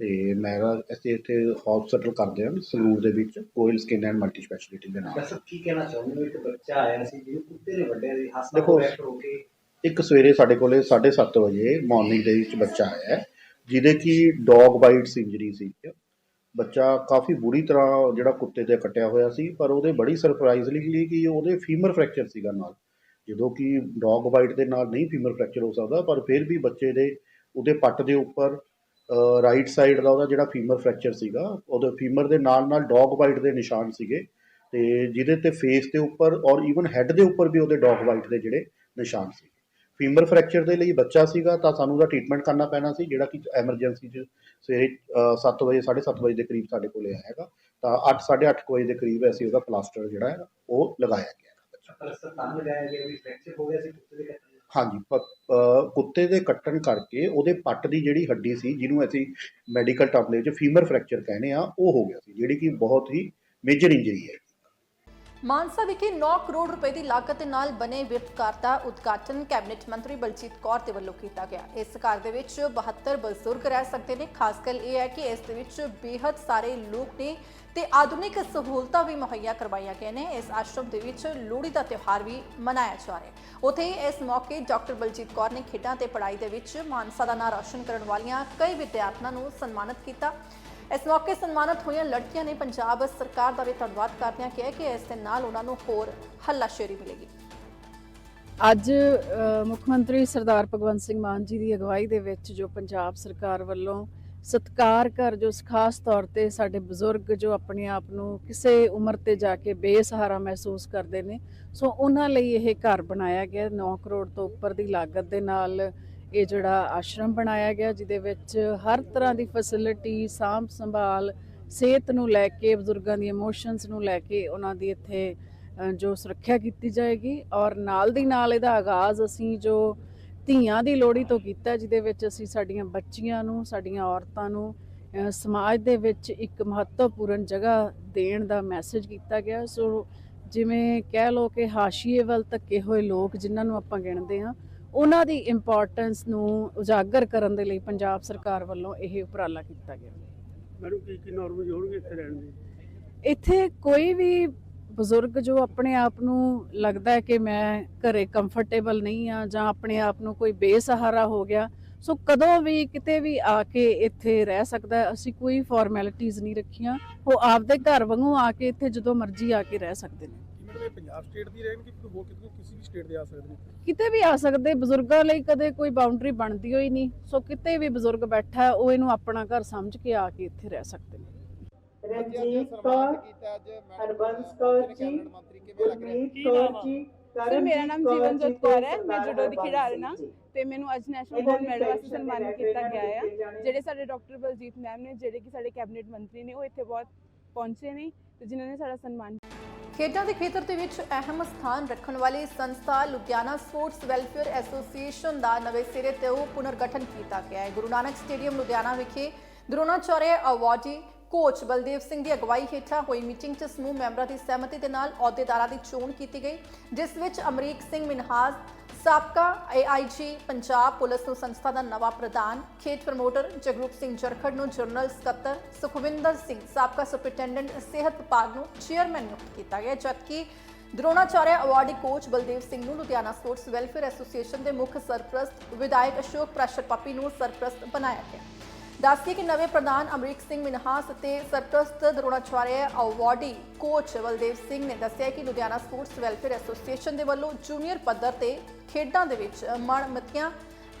ਤੇ ਮੇਰਾ ਅਸੀਂ ਇੱਥੇ ਹਸਪੀਟਲ ਕਰਦੇ ਹਾਂ ਸੰਗਰੂਰ ਦੇ ਵਿੱਚ Goyal skin and multi specialty ਦੇ ਨਾਲ। ਦੱਸੋ ਕੀ ਕਹਿਣਾ ਚਾਹੁੰਦੇ ਹੋ ਇੱਕ ਬੱਚਾ ਆਇਆ ਸੀ ਜਿਹਨੂੰ ਕੁੱਤੇ ਨੇ ਵੱਢਿਆ ਸੀ ਹਸਪਤਾਲ ਦੇਖੋ, ਰੈਫਰ ਹੋ ਕੇ ਇੱਕ ਸਵੇਰੇ ਸਾਡੇ ਕੋਲੇ 7:30 ਵਜੇ ਮਾਰਨਿੰਗ ਦੇ ਵਿੱਚ ਬੱਚਾ ਆਇਆ ਜਿਹਦੇ ਕੀ ਡੌਗ ਬਾਈਟਸ ਇੰਜਰੀ ਸੀ। ਬੱਚਾ ਕਾਫੀ ਬੁਰੀ ਤਰ੍ਹਾਂ ਜਿਹੜਾ ਕੁੱਤੇ ਤੇ ਕੱਟਿਆ ਹੋਇਆ ਸੀ, ਪਰ ਉਹਦੇ ਬੜੀ ਸਰਪ੍ਰਾਈਜ਼ਲੀ ਕਿ ਉਹਦੇ ਫੀਮਰ ਫ੍ਰੈਕਚਰ ਸੀਗਾ ਨਾਲ। ਜਦੋਂ ਕਿ ਡੌਗ ਬਾਈਟ ਦੇ ਨਾਲ ਨਹੀਂ ਫੀਮਰ ਫ੍ਰੈਕਚਰ ਹੋ ਸਕਦਾ, ਪਰ ਫਿਰ ਵੀ ਬੱਚੇ ਦੇ ਉਹਦੇ ਪੱਟ ਦੇ ਉੱਪਰ ਰਾਈਟ ਸਾਈਡ ਦਾ ਉਹਦਾ ਜਿਹੜਾ ਫੀਮਰ ਫ੍ਰੈਕਚਰ ਸੀਗਾ, ਉਹਦੇ ਫੀਮਰ ਦੇ ਨਾਲ ਨਾਲ ਡੌਗ ਬਾਈਟ ਦੇ ਨਿਸ਼ਾਨ ਸੀਗੇ, ਤੇ ਜਿਹਦੇ ਤੇ ਫੇਸ ਦੇ ਉੱਪਰ ਔਰ ਈਵਨ ਹੈੱਡ ਦੇ ਉੱਪਰ ਵੀ ਉਹਦੇ ਡੌਗ ਬਾਈਟ ਦੇ ਜਿਹੜੇ ਨਿਸ਼ਾਨ ਸੀ। ਫੀਮਰ ਫ੍ਰੈਕਚਰ ਦੇ ਲਈ ਬੱਚਾ ਸੀਗਾ ਤਾਂ ਸਾਨੂੰ ਉਹਦਾ ਟ੍ਰੀਟਮੈਂਟ ਕਰਨਾ ਪੈਣਾ ਸੀ ਜਿਹੜਾ ਕਿ ਐਮਰਜੈਂਸੀ 'ਚ ਸਵੇਰੇ 7 ਵਜੇ 7:30 ਵਜੇ ਦੇ ਕਰੀਬ ਸਾਡੇ ਕੋਲੇ ਆਇਆ ਹੈਗਾ। ਤਾਂ 8 8:30 ਵਜੇ ਦੇ ਕਰੀਬ ਅਸੀਂ ਉਹਦਾ ਪਲਾਸਟਰ ਜਿਹੜਾ ਹੈ ਉਹ ਲਗਾਇਆ ਗਿਆ ਲਗਾਇਆ ਗਿਆ ਵੀ ਫ੍ਰੈਕਚਰ ਹੋ ਗਿਆ ਸੀ ਕੁੱਤੇ ਦੇ ਕੱਟਣ ਨਾਲ। ਹਾਂਜੀ ਕੁੱਤੇ ਦੇ ਕੱਟਣ ਕਰਕੇ ਉਹਦੇ ਪੱਟ ਦੀ ਜਿਹੜੀ ਹੱਡੀ ਸੀ ਜਿਹਨੂੰ ਅਸੀਂ ਮੈਡੀਕਲ ਟਰਮ ਦੇ ਵਿੱਚ ਫੀਮਰ ਫ੍ਰੈਕਚਰ ਕਹਿੰਦੇ ਆ ਉਹ ਹੋ ਗਿਆ ਸੀ ਜਿਹੜੀ ਕਿ ਬਹੁਤ ਹੀ ਮੇਜਰ ਇੰਜਰੀ ਹੈ। ਮਾਨਸਾ ਵਿਖੇ 9 ਕਰੋੜ ਰੁਪਏ ਦੀ ਲਾਗਤ ਨਾਲ ਬਣੇ ਵਿੱਤ ਘਰ ਦਾ ਉਦਘਾਟਨ ਕੈਬਨਿਟ ਮੰਤਰੀ ਬਲਜੀਤ ਕੌਰ ਦੇ ਵੱਲੋਂ ਕੀਤਾ ਗਿਆ। ਇਸ ਘਰ ਦੇ ਵਿੱਚ 72 ਬਜ਼ੁਰਗ ਰਹਿ ਸਕਦੇ ਨੇ। ਖਾਸ ਗੱਲ ਇਹ ਹੈ ਕਿ ਇਸ ਦੇ ਵਿੱਚ ਬੇਹੱਦ ਸਾਰੇ ਲੋਕ ਨੇ ਤੇ ਆਧੁਨਿਕ ਸਹੂਲਤਾਂ ਵੀ ਮੁਹੱਈਆ ਕਰਵਾਈਆਂ ਗਈਆਂ ਨੇ। ਇਸ ਆਸ਼ਰਮ ਦੇ ਵਿੱਚ ਲੋਹੜੀ ਦਾ ਤਿਉਹਾਰ ਵੀ ਮਨਾਇਆ ਜਾ ਰਿਹਾ ਹੈ। ਉਥੇ ਇਸ ਮੌਕੇ ਡਾਕਟਰ ਬਲਜੀਤ ਕੌਰ ਨੇ ਖੇਡਾਂ ਤੇ ਪੜ੍ਹਾਈ ਦੇ ਵਿੱਚ ਮਾਨਸਾ ਦਾ ਨਾਂ ਰੌਸ਼ਨ ਕਰਨ ਵਾਲੀਆਂ ਕਈ ਵਿਦਿਆਰਥਣਾਂ ਨੂੰ ਸਨਮਾਨਿਤ ਕੀਤਾ। ਇਸ ਮੌਕੇ ਸਨਮਾਨਿਤ ਹੋਈਆਂ ਲੜਕੀਆਂ ਨੇ ਪੰਜਾਬ ਸਰਕਾਰ ਦਾ ਵੀ ਧੰਨਵਾਦ ਕਰਦਿਆਂ ਕਿਹਾ ਕਿ ਇਸ ਦੇ ਨਾਲ ਉਹਨਾਂ ਨੂੰ ਹੋਰ ਹੱਲਾਸ਼ੇਰੀ ਮਿਲੇਗੀ। ਅੱਜ ਮੁੱਖ ਮੰਤਰੀ ਸਰਦਾਰ ਭਗਵੰਤ ਸਿੰਘ ਮਾਨ ਜੀ ਦੀ ਅਗਵਾਈ ਦੇ ਵਿੱਚ ਜੋ ਪੰਜਾਬ ਸਰਕਾਰ ਵੱਲੋਂ ਸਤਕਾਰ ਕਰ ਜੋ ਖਾਸ ਤੌਰ ਤੇ ਸਾਡੇ ਬਜ਼ੁਰਗ ਜੋ ਆਪਣੇ ਆਪ ਨੂੰ ਕਿਸੇ ਉਮਰ ਤੇ ਜਾ ਕੇ ਬੇਸਹਾਰਾ ਮਹਿਸੂਸ ਕਰਦੇ ਨੇ, ਸੋ ਉਹਨਾਂ ਲਈ ਇਹ ਘਰ ਬਣਾਇਆ ਗਿਆ 9 ਕਰੋੜ ਤੋਂ ਉੱਪਰ ਦੀ ਲਾਗਤ ਦੇ ਨਾਲ ਇਹ ਜਿਹੜਾ ਆਸ਼ਰਮ ਬਣਾਇਆ ਗਿਆ, ਜਿਹਦੇ ਵਿੱਚ ਹਰ ਤਰ੍ਹਾਂ ਦੀ ਫੈਸਿਲਿਟੀ ਸਾਂਭ ਸੰਭਾਲ, ਸਿਹਤ ਨੂੰ ਲੈ ਕੇ, ਬਜ਼ੁਰਗਾਂ ਦੀ ਇਮੋਸ਼ਨਸ ਨੂੰ ਲੈ ਕੇ ਉਹਨਾਂ ਦੀ ਇੱਥੇ ਜੋ ਸੁਰੱਖਿਆ ਕੀਤੀ ਜਾਏਗੀ। ਔਰ ਨਾਲ ਦੀ ਨਾਲ ਇਹਦਾ ਆਗਾਜ਼ ਅਸੀਂ ਜੋ ਧੀਆਂ ਦੀ ਲੋਹੜੀ ਤੋਂ ਕੀਤਾ, ਜਿਹਦੇ ਵਿੱਚ ਅਸੀਂ ਸਾਡੀਆਂ ਬੱਚੀਆਂ ਨੂੰ, ਸਾਡੀਆਂ ਔਰਤਾਂ ਨੂੰ ਸਮਾਜ ਦੇ ਵਿੱਚ ਇੱਕ ਮਹੱਤਵਪੂਰਨ ਜਗ੍ਹਾ ਦੇਣ ਦਾ ਮੈਸੇਜ ਕੀਤਾ ਗਿਆ। ਸੋ ਜਿਵੇਂ ਕਹਿ ਲਓ ਕਿ ਹਾਸ਼ੀਏ ਵੱਲ ਧੱਕੇ ਹੋਏ ਲੋਕ ਜਿਨ੍ਹਾਂ ਨੂੰ ਆਪਾਂ ਗਿਣਦੇ ਹਾਂ ਉਹਨਾਂ ਦੀ ਇੰਪੋਰਟੈਂਸ ਨੂੰ ਉਜਾਗਰ ਕਰਨ ਦੇ ਲਈ ਪੰਜਾਬ ਸਰਕਾਰ ਵੱਲੋਂ ਇਹ ਉਪਰਾਲਾ ਕੀਤਾ ਗਿਆ। ਮੈਡਮ ਕੀ ਕੀ ਨਾਰਮਲ ਹੋਣਗੇ ਇੱਥੇ ਰਹਿਣ ਦੇ? ਇੱਥੇ ਕੋਈ ਵੀ ਬਜ਼ੁਰਗ ਜੋ ਆਪਣੇ ਆਪ ਨੂੰ ਲੱਗਦਾ ਹੈ ਕਿ ਮੈਂ ਘਰੇ ਕੰਫਰਟੇਬਲ ਨਹੀਂ ਆ ਜਾਂ ਆਪਣੇ ਆਪ ਨੂੰ ਕੋਈ ਬੇਸਹਾਰਾ ਹੋ ਗਿਆ ਸੋ ਕਦੋਂ ਵੀ ਕਿਤੇ ਵੀ ਆ ਕੇ ਇੱਥੇ ਰਹਿ ਸਕਦਾ ਹੈ। ਅਸੀਂ ਕੋਈ ਫਾਰਮੈਲਿਟੀਆਂ ਨਹੀਂ ਰੱਖੀਆਂ। ਉਹ ਆਪਦੇ ਘਰ ਵਾਂਗੂ ਆ ਕੇ ਇੱਥੇ ਜਦੋਂ ਮਰਜ਼ੀ ਆ ਕੇ ਰਹਿ ਸਕਦੇ ਨੇ। ਮੈਡਮ ਇਹ ਪੰਜਾਬ ਸਟੇਟ ਦੀ ਰਹਿਣਗੇ ਕਿ ਹੋਰ ਕਿਤੇ ਕਿਸੇ ਵੀ ਸਟੇਟ ਦੇ ਆ ਸਕਦੇ ਨੇ? ਕਿਤੇ ਵੀ ਆ ਸਕਦੇ ਬਜ਼ੁਰਗਾਂ ਲਈ ਕਦੇ ਕੋਈ ਬਾਉਂਡਰੀ ਬਣਦੀ ਹੋਈ ਨਹੀਂ। ਸੋ ਕਿਤੇ ਵੀ ਬਜ਼ੁਰਗ ਬੈਠਾ ਉਹ ਇਹਨੂੰ ਆਪਣਾ ਘਰ ਸਮਝ ਕੇ ਆ ਕੇ ਇੱਥੇ ਰਹਿ ਸਕਦੇ ਨੇ। ਰਣਜੀਤ ਕੌਰ ਹਰਬੰਸ ਕੌਰ ਜੀ ਗੁਰਮੀਤ ਕੌਰ ਜੀ ਸਰ ਮੇਰਾ ਨਾਮ ਜੀਵਨਜੋਤ ਕੌਰ ਹੈ ਮੈਂ ਜੁਡੋ ਦੀ ਖਿਡਾਰਨ ਹਾਂ ਤੇ ਮੈਨੂੰ ਅੱਜ ਨੈਸ਼ਨਲ ਗੋਲਡ ਮੈਡਲ ਵਾਸਤੇ ਸਨਮਾਨਿਤ ਕੀਤਾ ਗਿਆ ਹੈ ਜਿਹੜੇ ਸਾਡੇ ਡਾਕਟਰ ਬਲਜੀਤ ਮੈਮ ਨੇ ਜਿਹੜੇ ਕਿ ਸਾਡੇ ਕੈਬਨਿਟ ਮੰਤਰੀ ਨੇ ਉਹ ਇੱਥੇ ਬਹੁਤ ਪਹੁੰਚੇ ਨੇ ਤੇ ਜਿਨ੍ਹਾਂ ਨੇ ਸਾਡਾ ਸਨਮਾਨ ਖੇਡਾਂ ਦੇ ਖੇਤਰ ਦੇ ਵਿੱਚ ਅਹਿਮ ਸਥਾਨ ਰੱਖਣ ਵਾਲੀ ਸੰਸਥਾ ਲੁਧਿਆਣਾ ਸਪੋਰਟਸ ਵੈਲਫੇਅਰ ਐਸੋਸੀਏਸ਼ਨ ਦਾ ਨਵੇਂ ਸਿਰੇ ਤੋਂ ਪੁਨਰਗਠਨ ਕੀਤਾ ਗਿਆ ਹੈ। ਗੁਰੂ ਨਾਨਕ ਸਟੇਡੀਅਮ ਲੁਧਿਆਣਾ ਵਿਖੇ ਦਰੋਣਾਚਾਰਿਆ ਅਵਾਰਡੀ ਕੋਚ ਬਲਦੇਵ ਸਿੰਘ ਦੀ ਅਗਵਾਈ ਹੇਠਾਂ ਹੋਈ ਮੀਟਿੰਗ 'ਚ ਸਮੂਹ ਮੈਂਬਰਾਂ ਦੀ ਸਹਿਮਤੀ ਦੇ ਨਾਲ ਅਹੁਦੇਦਾਰਾਂ ਦੀ ਚੋਣ ਕੀਤੀ ਗਈ, ਜਿਸ ਵਿੱਚ ਅਮਰੀਕ ਸਿੰਘ ਮਿਨਹਾਜ਼ ਸਾਬਕਾ ਏਆਈਜੀ ਪੰਜਾਬ ਪੁਲਿਸ ਨੂੰ ਸੰਸਥਾ ਦਾ ਨਵਾਂ ਪ੍ਰਧਾਨ, ਖੇਤ ਪ੍ਰਮੋਟਰ ਜਗਰੂਪ ਸਿੰਘ ਜਰਖੜ ਨੂੰ ਜਨਰਲ ਸਕੱਤਰ ਸੁਖਵਿੰਦਰ ਸਿੰਘ, ਸਾਬਕਾ ਸੁਪਰਟੈਂਡੈਂਟ ਸਿਹਤ ਵਿਭਾਗ ਨੂੰ ਚੇਅਰਮੈਨ ਨਿਯੁਕਤ ਕੀਤਾ ਗਿਆ, ਜਦਕਿ ਦਰੋਣਾਚਾਰਿਆ ਅਵਾਰਡੀ ਕੋਚ ਬਲਦੇਵ ਸਿੰਘ ਨੂੰ ਲੁਧਿਆਣਾ ਸਪੋਰਟਸ ਵੈਲਫੇਅਰ ਐਸੋਸੀਏਸ਼ਨ ਦੇ ਮੁੱਖ ਸਰਪ੍ਰਸਤ ਵਿਧਾਇਕ ਅਸ਼ੋਕ ਪ੍ਰੈਸ਼ਰ ਪੱਪੀ ਨੂੰ ਸਰਪ੍ਰਸਤ ਬਣਾਇਆ ਗਿਆ। ਦੱਸਦੀ ਕਿ ਨਵੇਂ ਪ੍ਰਧਾਨ ਅਮਰੀਕ ਸਿੰਘ ਮਿਨਹਾਸ ਅਤੇ ਸਰਪ੍ਰਸਤ ਦਰੋਣਾਚਾਰਿਆ ਅਵਾਰਡੀ ਕੋਚ ਬਲਦੇਵ ਸਿੰਘ ਨੇ ਦੱਸਿਆ ਕਿ ਲੁਧਿਆਣਾ ਸਪੋਰਟਸ ਵੈਲਫੇਅਰ ਐਸੋਸੀਏਸ਼ਨ ਦੇ ਵੱਲੋਂ ਜੂਨੀਅਰ ਪੱਧਰ ਤੇ ਖੇਡਾਂ ਦੇ ਵਿੱਚ ਮਣਮਤੀਆਂ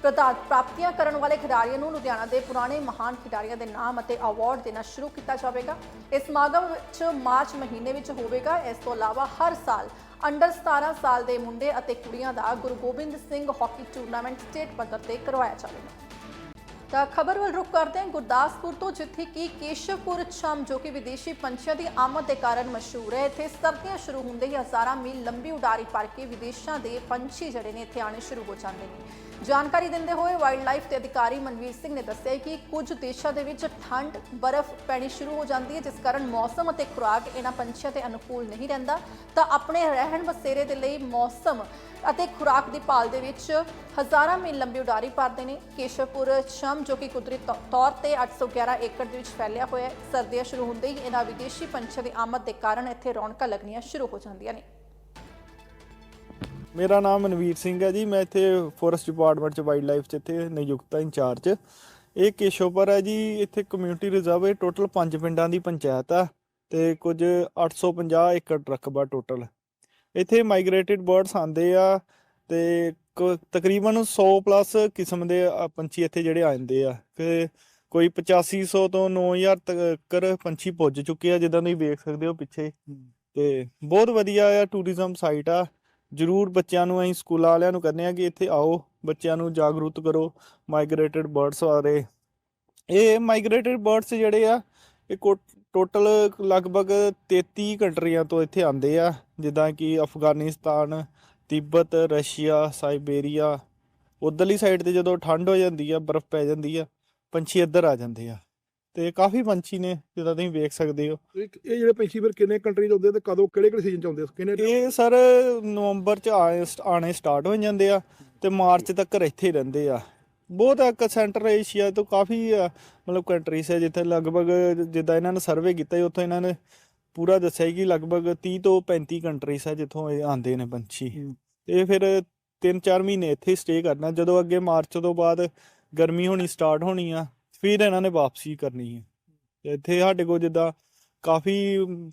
ਪ੍ਰਦਾਨ ਪ੍ਰਾਪਤੀਆਂ ਕਰਨ ਵਾਲੇ ਖਿਡਾਰੀਆਂ ਨੂੰ ਲੁਧਿਆਣਾ ਦੇ ਪੁਰਾਣੇ ਮਹਾਨ ਖਿਡਾਰੀਆਂ ਦੇ ਨਾਮ ਅਤੇ ਅਵਾਰਡ ਦੇਣਾ ਸ਼ੁਰੂ ਕੀਤਾ ਜਾਵੇਗਾ। ਇਸ ਸਮਾਗਮ ਵਿੱਚ ਮਾਰਚ ਮਹੀਨੇ ਵਿੱਚ ਹੋਵੇਗਾ। ਇਸ ਤੋਂ ਇਲਾਵਾ ਹਰ ਸਾਲ ਅੰਡਰ 17 ਸਾਲ ਦੇ ਮੁੰਡੇ ਅਤੇ ਕੁੜੀਆਂ ਦਾ Guru Gobind Singh hockey tournament state ਪੱਧਰ ਤੇ ਕਰਵਾਇਆ ਜਾਵੇਗਾ। ਤਾਂ ਖਬਰ ਵੱਲ ਰੁਕ ਕਰਦੇ ਹਾਂ। ਗੁਰਦਾਸਪੁਰ ਤੋਂ ਜਿੱਥੇ ਕਿ ਕੇਸ਼ਵਪੁਰ ਛਮ ਜੋ ਕਿ ਵਿਦੇਸ਼ੀ ਪੰਛੀਆਂ ਦੀ ਆਮਦ ਦੇ ਕਾਰਨ ਮਸ਼ਹੂਰ ਹੈ। ਇੱਥੇ ਸਰਦੀਆਂ ਸ਼ੁਰੂ ਹੁੰਦੇ ਹੀ ਹਜ਼ਾਰਾਂ ਮੀਲ ਲੰਬੀ ਉਡਾਰੀ ਭਰ ਕੇ ਵਿਦੇਸ਼ਾਂ ਦੇ ਪੰਛੀ ਜਿਹੜੇ ਨੇ ਇੱਥੇ ਆਣੇ ਸ਼ੁਰੂ ਹੋ ਜਾਂਦੇ ਨੇ। ਜਾਣਕਾਰੀ ਦਿੰਦੇ ਹੋਏ ਵਾਈਲਡ ਲਾਈਫ ਦੇ ਅਧਿਕਾਰੀ ਮਨਵੀਰ ਸਿੰਘ ਨੇ ਦੱਸਿਆ ਕਿ ਕੁਝ ਦੇਸ਼ਾਂ ਦੇ ਵਿੱਚ ਠੰਡ, ਬਰਫ਼ ਪੈਣੀ ਸ਼ੁਰੂ ਹੋ ਜਾਂਦੀ ਹੈ, ਜਿਸ ਕਾਰਨ ਮੌਸਮ ਅਤੇ ਖੁਰਾਕ ਇਹਨਾਂ ਪੰਛੀਆਂ ਤੇ ਅਨੁਕੂਲ ਨਹੀਂ ਰਹਿੰਦਾ। ਤਾਂ ਆਪਣੇ ਰਹਿਣ ਬਸੇਰੇ ਦੇ ਲਈ ਮੌਸਮ ਅਤੇ ਖੁਰਾਕ ਦੀ ਭਾਲ ਦੇ ਵਿੱਚ ਹਜ਼ਾਰਾਂ ਮੀਲ ਲੰਬੀ ਉਡਾਰੀ ਭਰਦੇ ਨੇ। ਕੇਸ਼ਵਪੁਰ ਛਮ ਜੋ ਕਿ ਕੁਦਰਤੀ ਤੌ- ਤੌਰ ਤੇ 811 ਏਕੜ ਦੇ ਵਿੱਚ ਫੈਲਿਆ ਹੋਇਆ ਹੈ, ਸਰਦੀਆਂ ਸ਼ੁਰੂ ਹੁੰਦੇ ਹੀ ਇਹਨਾਂ ਵਿਦੇਸ਼ੀ ਪੰਛੀਆਂ ਦੀ ਆਮਦ ਦੇ ਕਾਰਨ ਇੱਥੇ ਰੌਣਕਾਂ ਲੱਗਣੀਆਂ ਸ਼ੁਰੂ ਹੋ ਜਾਂਦੀਆਂ ਨੇ। ਮੇਰਾ ਨਾਮ ਮਨਵੀਰ ਸਿੰਘ ਹੈ ਜੀ। ਮੈਂ ਇੱਥੇ ਫੋਰੈਸਟ ਡਿਪਾਰਟਮੈਂਟ ਚ ਵਾਈਲਡ ਲਾਈਫ ਚ ਇੱਥੇ ਨਿਯੁਕਤ ਹਾਂ ਇੰਚਾਰਜ। ਇਹ ਕੇਸ਼ੋਪਰ ਹੈ ਜੀ। ਇੱਥੇ ਕਮਿਊਨਿਟੀ ਰਿਜ਼ਰਵ ਹੈ। ਟੋਟਲ 5 ਪਿੰਡਾਂ ਦੀ ਪੰਚਾਇਤ ਆ ਤੇ ਕੁਝ 850 ਏਕੜ ਰਕਬਾ ਟੋਟਲ ਇੱਥੇ ਮਾਈਗ੍ਰੇਟਿਡ ਬਰਡਸ ਆਉਂਦੇ ਆ ਤੇ ਤਕਰੀਬਨ 100 ਪਲੱਸ ਕਿਸਮ ਦੇ ਪੰਛੀ ਇੱਥੇ ਜਿਹੜੇ ਆ ਜਾਂਦੇ ਆ। ਕਿ ਕੋਈ 8500 ਤੋਂ 9000 ਤੱਕ ਪੰਛੀ ਪੁੱਜ ਚੁੱਕੇ ਆ। ਜਿੱਦਾਂ ਤੁਸੀਂ ਵੇਖ ਸਕਦੇ ਹੋ ਪਿੱਛੇ। ਤੇ ਬਹੁਤ ਵਧੀਆ ਆ ਟੂਰਿਜ਼ਮ ਸਾਈਟ ਆ। ਜਰੂਰ ਬੱਚਿਆਂ ਨੂੰ ਅਸੀਂ ਸਕੂਲਾਂ ਵਾਲਿਆਂ ਨੂੰ ਕਹਿੰਦੇ ਆ ਕਿ ਇੱਥੇ ਆਓ, ਬੱਚਿਆਂ ਨੂੰ ਜਾਗਰੂਕ ਕਰੋ ਮਾਈਗ੍ਰੇਟਿਡ ਬਰਡਸ ਬਾਰੇ। ਇਹ ਮਾਈਗ੍ਰੇਟਿਡ ਬਰਡਸ ਜਿਹੜੇ ਆ, ਇਹ ਟੋਟਲ ਲਗਭਗ 33 ਕੰਟਰੀਆਂ ਤੋਂ ਇੱਥੇ ਆਉਂਦੇ ਆ, ਜਿੱਦਾਂ ਕਿ ਅਫਗਾਨਿਸਤਾਨ, ਤਿੱਬਤ, ਰਸ਼ੀਆ ਸਾਈਬੇਰੀਆ ਉਧਰਲੀ ਸਾਈਡ ਤੇ ਜਦੋਂ ਠੰਡ ਹੋ ਜਾਂਦੀ ਆ, ਬਰਫ਼ ਪੈ ਜਾਂਦੀ ਆ, ਪੰਛੀ ਇੱਧਰ ਆ ਜਾਂਦੇ ਆ। ਤੇ ਕਾਫੀ ਪੰਛੀ ਨੇ ਜਿੱਦਾਂ ਤੁਸੀਂ ਵੇਖ ਸਕਦੇ ਹੋ। ਇਹ ਇਹ ਜਿਹੜੇ ਪੰਛੀ ਫਿਰ ਕਿੰਨੇ ਕੰਟਰੀ ਚ ਆਉਂਦੇ ਤੇ ਕਦੋਂ ਕਿਹੜੇ ਕਿਹੜੇ ਸੀਜ਼ਨ ਚ ਆਉਂਦੇ ਕਿੰਨੇ ਇਹ ਸਰ ਨਵੰਬਰ ਚ ਆਣੇ ਸਟਾਰਟ ਹੋ ਜਾਂਦੇ ਆ ਤੇ ਮਾਰਚ ਤੱਕ ਇੱਥੇ ਰਹਿੰਦੇ ਆ। ਬਹੁਤ ਇੱਕ ਸੈਂਟਰ ਏਸ਼ੀਆ ਤੋਂ ਕਾਫੀ ਮਤਲਬ ਕੰਟਰੀਜ਼ ਹੈ ਜਿੱਥੇ ਲਗਭਗ ਜਿੱਦਾਂ ਇਹਨਾਂ ਨੇ ਸਰਵੇ ਕੀਤਾ ਉੱਥੋਂ ਇਹਨਾਂ ਨੇ ਪੂਰਾ ਦੱਸਿਆ ਕਿ ਲਗਭਗ 30 ਤੋਂ 35 ਕੰਟਰੀਜ਼ ਹੈ ਜਿੱਥੋਂ ਇਹ ਆਉਂਦੇ ਨੇ ਪੰਛੀ। ਤੇ ਫਿਰ 3-4 ਮਹੀਨੇ ਇੱਥੇ ਸਟੇ ਕਰਨਾ ਜਦੋਂ ਅੱਗੇ ਮਾਰਚ ਤੋਂ ਬਾਅਦ ਗਰਮੀ ਹੋਣੀ ਸਟਾਰਟ ਹੋਣੀ ਆ ਫਿਰ ਇਹਨਾਂ ਨੇ ਵਾਪਸੀ ਕਰਨੀ ਹੈ ਇੱਥੇ ਸਾਡੇ ਕੋਲ ਜਿੱਦਾਂ ਕਾਫੀ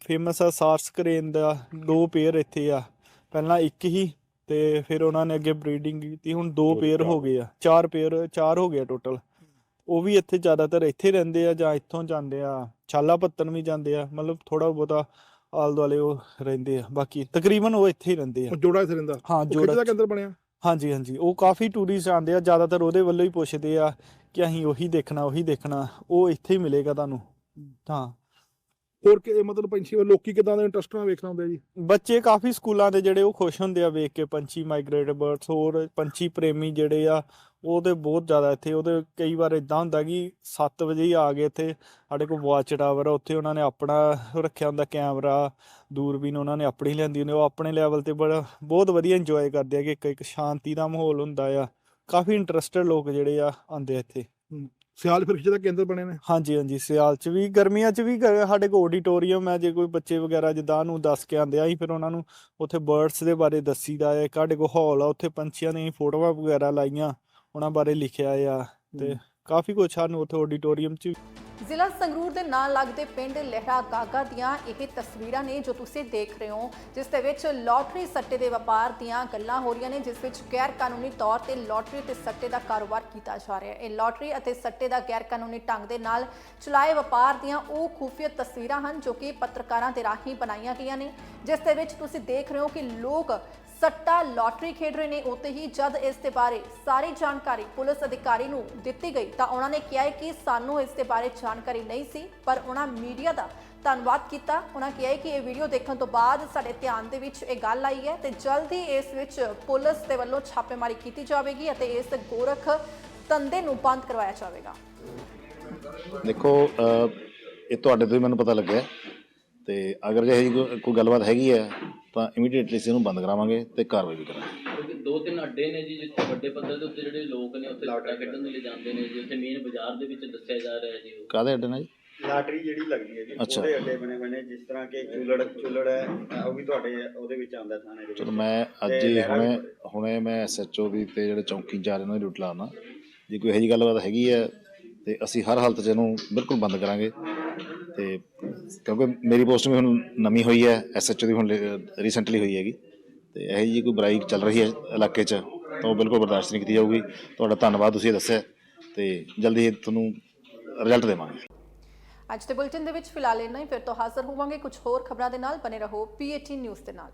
ਫੇਮਸ ਆ ਸਾਰਸ ਕਰੇਨ ਦਾ ਦੋ ਪੇਅਰ ਇੱਥੇ ਆ। ਪਹਿਲਾਂ ਇੱਕ ਹੀ ਤੇ ਫਿਰ ਉਹਨਾਂ ਨੇ ਅੱਗੇ ਬਰੀਡਿੰਗ ਕੀਤੀ ਹੁਣ ਦੋ ਪੇਅਰ ਹੋ। ਗਏ ਆ। ਚਾਰ ਪੇਅਰ ਚਾਰ ਹੋ ਗਏ ਟੋਟਲ ਉਹ ਵੀ ਇੱਥੇ ਜ਼ਿਆਦਾਤਰ ਇੱਥੇ ਰਹਿੰਦੇ ਆ ਜਾਂ ਇੱਥੋਂ ਜਾਂਦੇ ਆ ਛਾਲਾ ਪੱਤਨ ਵੀ ਜਾਂਦੇ ਆ। ਮਤਲਬ ਥੋੜਾ ਬਹੁਤਾ ਆਲ ਦੁਆਲੇ ਉਹ ਰਹਿੰਦੇ ਆ। ਬਾਕੀ ਤਕਰੀਬਨ ਉਹ ਇੱਥੇ ਹੀ ਰਹਿੰਦੇ ਆ। ਜੋੜਾ ਇੱਥੇ ਰਹਿੰਦਾ? ਹਾਂ ਦਾ ਜੋੜਾ ਕੇਂਦਰ ਬਣਿਆ? ਹਾਂਜੀ ਹਾਂਜੀ। ਉਹ ਕਾਫੀ ਟੂਰਿਸਟ ਆਉਂਦੇ ਆ ਜ਼ਿਆਦਾਤਰ ਉਹਦੇ ਵੱਲੋਂ ਹੀ ਪੁੱਛਦੇ ਆ ਕਿ ਅਸੀਂ ਉਹੀ ਦੇਖਣਾ ਉਹੀ ਦੇਖਣਾ ਉਹ ਇੱਥੇ ਹੀ ਮਿਲੇਗਾ ਤੁਹਾਨੂੰ। ਹਾਂ। ਹੋਰ ਕਿ ਮਤਲਬ ਪੰਛੀ ਵੱਲ ਲੋਕੀ ਕਿਦਾਂ ਦਾ ਇੰਟਰਸਟ ਨਾਲ ਵੇਖਣਾ ਹੁੰਦਾ ਜੀ? ਬੱਚੇ ਕਾਫੀ ਸਕੂਲਾਂ ਦੇ ਜਿਹੜੇ ਉਹ ਖੁਸ਼ ਹੁੰਦੇ ਆ ਵੇਖ ਕੇ ਪੰਛੀ ਮਾਈਗ੍ਰੇਟ ਬਰਡਸ ਹੋਰ ਪੰਛੀ ਪ੍ਰੇਮੀ ਜਿਹੜੇ ਆ ਉਹਦੇ ਬਹੁਤ ਜ਼ਿਆਦਾ ਇੱਥੇ ਉਹਦੇ ਕਈ ਵਾਰ ਇਦਾਂ ਹੁੰਦਾ ਕਿ 7 ਵਜੇ ਹੀ ਆ ਗਏ ਇੱਥੇ ਸਾਡੇ ਕੋਲ ਵਾਚ ਟਾਵਰ ਆ ਉੱਥੇ ਉਹਨਾਂ ਨੇ ਆਪਣਾ ਰੱਖਿਆ ਹੁੰਦਾ ਕੈਮਰਾ ਦੂਰਬੀਨ ਉਹਨਾਂ ਨੇ ਆਪਣੀ ਲਿਆਂਦੀ ਹੁੰਦੀ ਉਹ ਆਪਣੇ ਲੈਵਲ ਤੇ ਬੜਾ ਬਹੁਤ ਵਧੀਆ ਇੰਜੋਏ ਕਰਦੇ ਆ ਕਿ ਇੱਕ ਇੱਕ ਸ਼ਾਂਤੀ ਦਾ ਮਾਹੌਲ ਹੁੰਦਾ ਆ। ਕਾਫੀ ਇੰਟਰਸਟਡ ਲੋਕ ਜਿਹੜੇ ਆ ਆਉਂਦੇ ਇੱਥੇ। ਸਿਆਲ ਫਿਰ ਖਿੱਚ ਦਾ ਕੇਂਦਰ ਬਣੇ ਨੇ? ਹਾਂਜੀ ਹਾਂਜੀ ਸਿਆਲ ਚ ਵੀ ਗਰਮੀਆਂ ਚ ਵੀ ਗ- ਸਾਡੇ ਕੋਲ ਆਡੀਟੋਰੀਅਮ ਹੈ ਜੇ ਕੋਈ ਬੱਚੇ ਵਗੈਰਾ ਜਿੱਦਾਂ ਨੂੰ ਦੱਸ ਕੇ ਆਂਦੇ ਆ ਅਸੀਂ ਫਿਰ ਉਹਨਾਂ ਨੂੰ ਉੱਥੇ ਬਰਡਸ ਦੇ ਬਾਰੇ ਦੱਸੀਦਾ ਹੈ ਸਾਡੇ ਕੋਲ ਹਾਲ ਆ ਉੱਥੇ ਪੰਛੀਆਂ ਦੀਆਂ ਫੋਟੋਆਂ ਵਗੈਰਾ ਲਾਈਆਂ। ਉਹਨਾਂ ਬਾਰੇ ਲਿਖਿਆ ਆ ਤੇ ਕਾਫੀ ਕੁਝ ਸਾਨੂੰ ਉੱਥੇ ਆਡੀਟੋਰੀਅਮ ਚ ਜ਼ਿਲ੍ਹਾ ਸੰਗਰੂਰ ਦੇ ਨਾਲ ਲੱਗਦੇ ਪਿੰਡ ਲਹਿਰਾ ਗਾਗਾ ਦੀਆਂ ਇਹ ਤਸਵੀਰਾਂ ਨੇ ਜੋ ਤੁਸੀਂ ਦੇਖ ਰਹੇ ਹੋ ਜਿਸ ਦੇ ਵਿੱਚ ਲੋਟਰੀ ਸੱਟੇ ਦੇ ਵਪਾਰ ਦੀਆਂ ਗੱਲਾਂ ਹੋ ਰਹੀਆਂ ਨੇ ਜਿਸ ਵਿੱਚ ਗੈਰ ਕਾਨੂੰਨੀ ਤੌਰ ਤੇ ਲੋਟਰੀ ਤੇ ਸੱਟੇ ਦਾ ਕਾਰੋਬਾਰ ਕੀਤਾ ਜਾ ਰਿਹਾ ਹੈ। ਇਹ ਲੋਟਰੀ ਅਤੇ ਸੱਟੇ ਦਾ ਗੈਰ ਕਾਨੂੰਨੀ ਢੰਗ ਦੇ ਨਾਲ ਚਲਾਏ ਵਪਾਰ ਦੀਆਂ ਉਹ ਖੂਫੀਆ ਤਸਵੀਰਾਂ ਹਨ ਜੋ ਕਿ ਪੱਤਰਕਾਰਾਂ ਦੇ ਰਾਹੀਂ ਬਣਾਈਆਂ ਗਈਆਂ ਨੇ ਜਿਸ ਦੇ ਵਿੱਚ ਤੁਸੀਂ ਦੇਖ ਰਹੇ ਹੋ ਕਿ ਲੋਕ ਸੱਟਾ ਲੋਟਰੀ ਖੇਡ ਰਹੇ ਨੇ ਉਤੇ ਹੀ ਜਦ ਇਸ ਦੇ ਬਾਰੇ ਸਾਰੀ ਜਾਣਕਾਰੀ ਪੁਲਿਸ ਅਧਿਕਾਰੀ ਨੂੰ ਦਿੱਤੀ ਗਈ, ਤਾਂ ਉਹਨਾਂ ਨੇ ਕਿਹਾ ਕਿ ਸਾਨੂੰ ਇਸ ਦੇ ਬਾਰੇ ਜਾਣਕਾਰੀ ਨਹੀਂ ਸੀ, ਪਰ ਉਹਨਾਂ ਮੀਡੀਆ ਦਾ ਧੰਨਵਾਦ ਕੀਤਾ। ਉਹਨਾਂ ਕਿਹਾ ਕਿ ਇਹ ਵੀਡੀਓ ਦੇਖਣ ਤੋਂ ਬਾਅਦ ਸਾਡੇ ਧਿਆਨ ਦੇ ਵਿੱਚ ਇਹ ਗੱਲ ਆਈ ਹੈ ਤੇ ਜਲਦੀ ਇਸ ਵਿੱਚ ਪੁਲਿਸ ਦੇ ਵੱਲੋਂ ਛਾਪੇਮਾਰੀ ਕੀਤੀ ਜਾਵੇਗੀ ਅਤੇ ਇਸ ਗੋਰਖ ਧੰਦੇ ਨੂੰ ਬੰਦ ਕਰਵਾਇਆ ਜਾਵੇਗਾ। ਦੇਖੋ ਇਹ ਤੁਹਾਡੇ ਤੋਂ ਹੀ ਮੈਨੂੰ ਪਤਾ ਲੱਗਿਆ। ਤੇ ਅਗਰ ਜੇ ਇਹੋ ਜਿਹੀ ਕੋਈ- ਕੋਈ ਗੱਲਬਾਤ ਹੈਗੀ ਹੈ ਤਾਂ ਇਮੀਡੀਏਟਲੀ ਅਸੀਂ ਇਹਨੂੰ ਬੰਦ ਕਰਾਵਾਂਗੇ ਤੇ ਕਾਰਵਾਈ ਵੀ ਕਰਾਂਗੇ। ਕਿਉਂਕਿ ਦੋ ਤਿੰਨ ਅੱਡੇ ਨੇ ਜੀ ਜਿੱਥੇ ਵੱਡੇ ਪੱਧਰ ਦੇ ਉੱਤੇ ਜਿਹੜੇ ਲੋਕ ਨੇ ਉੱਥੇ ਖੇਡਣ ਦੇ ਲਈ ਜਾਂਦੇ ਨੇ ਜੀ। ਉੱਥੇ ਮੇਨ ਬਾਜ਼ਾਰ ਦੇ ਵਿੱਚ ਦੱਸਿਆ ਜਾ ਰਿਹਾ ਜੀ ਉਹ। ਕਾਹਦੇ ਅੱਡੇ ਨੇ ਜੀ? ਲਾਟਰੀ ਜਿਹੜੀ ਲੱਗਦੀ ਹੈ ਜੀ ਅੱਛਾ। ਉਹਦੇ ਅੱਡੇ ਬਣੇ ਨੇ ਜਿਸ ਤਰ੍ਹਾਂ ਕਿ ਚੁੱਲੜ ਚੁੱਲੜ ਹੈ ਉਹ ਵੀ ਤੁਹਾਡੇ ਉਹਦੇ ਵਿੱਚ ਆਉਂਦਾ ਥਾਣੇ ਦੇ ਵਿੱਚ ਚਲੋ ਮੈਂ ਅੱਜ ਹੀ ਹੁਣੇ। ਹੁਣੇ ਮੈਂ ਐਸਐਚਓ ਦੀ ਤੇ ਜਿਹੜੇ ਚੌਂਕੀ ਇੰਚਾਰਜ ਉਹਨਾਂ ਦੀ ਡਿਊਟੀ ਲਾਉਣਾ ਜੇ ਕੋਈ ਇਹੋ ਜਿਹੀ ਗੱਲਬਾਤ ਹੈਗੀ ਹੈ ਤੇ ਅਸੀਂ ਹਰ ਹਾਲਤ 'ਚ ਇਹਨੂੰ ਬਿਲਕੁਲ ਬੰਦ ਕਰਾਂਗੇ। ਤੇ ਕਿਉਂਕਿ ਮੇਰੀ ਪੋਸਟ ਵੀ ਹੁਣ ਨਵੀਂ ਹੋਈ ਹੈ ਐਸਐਚਓ ਦੀ ਹੁਣ ਰੀਸੈਂਟਲੀ ਹੋਈ ਹੈਗੀ। ਤੇ ਇਹੋ ਜਿਹੀ ਕੋਈ ਬੁਰਾਈ ਚੱਲ ਰਹੀ ਹੈ ਇਲਾਕੇ 'ਚ, ਤਾਂ ਉਹ ਬਿਲਕੁਲ ਬਰਦਾਸ਼ਤ ਨਹੀਂ ਕੀਤੀ ਜਾਊਗੀ। ਤੁਹਾਡਾ ਧੰਨਵਾਦ ਤੁਸੀਂ ਇਹ ਦੱਸਿਆ ਤੇ ਜਲਦੀ ਤੁਹਾਨੂੰ ਰਿਜ਼ਲਟ ਦੇਵਾਂਗੇ। ਅੱਜ ਦੇ ਬੁਲੇਟਿਨ ਦੇ ਵਿੱਚ ਫਿਲਹਾਲ ਇੰਨਾ ਹੀ, ਫਿਰ ਤੋਂ ਹਾਜ਼ਰ ਹੋਵਾਂਗੇ ਕੁਝ ਹੋਰ ਖਬਰਾਂ ਦੇ ਨਾਲ। ਬਨੇ ਰਹੋ ਪੀਏਟੀ ਨਿਊਜ਼ ਦੇ ਨਾਲ।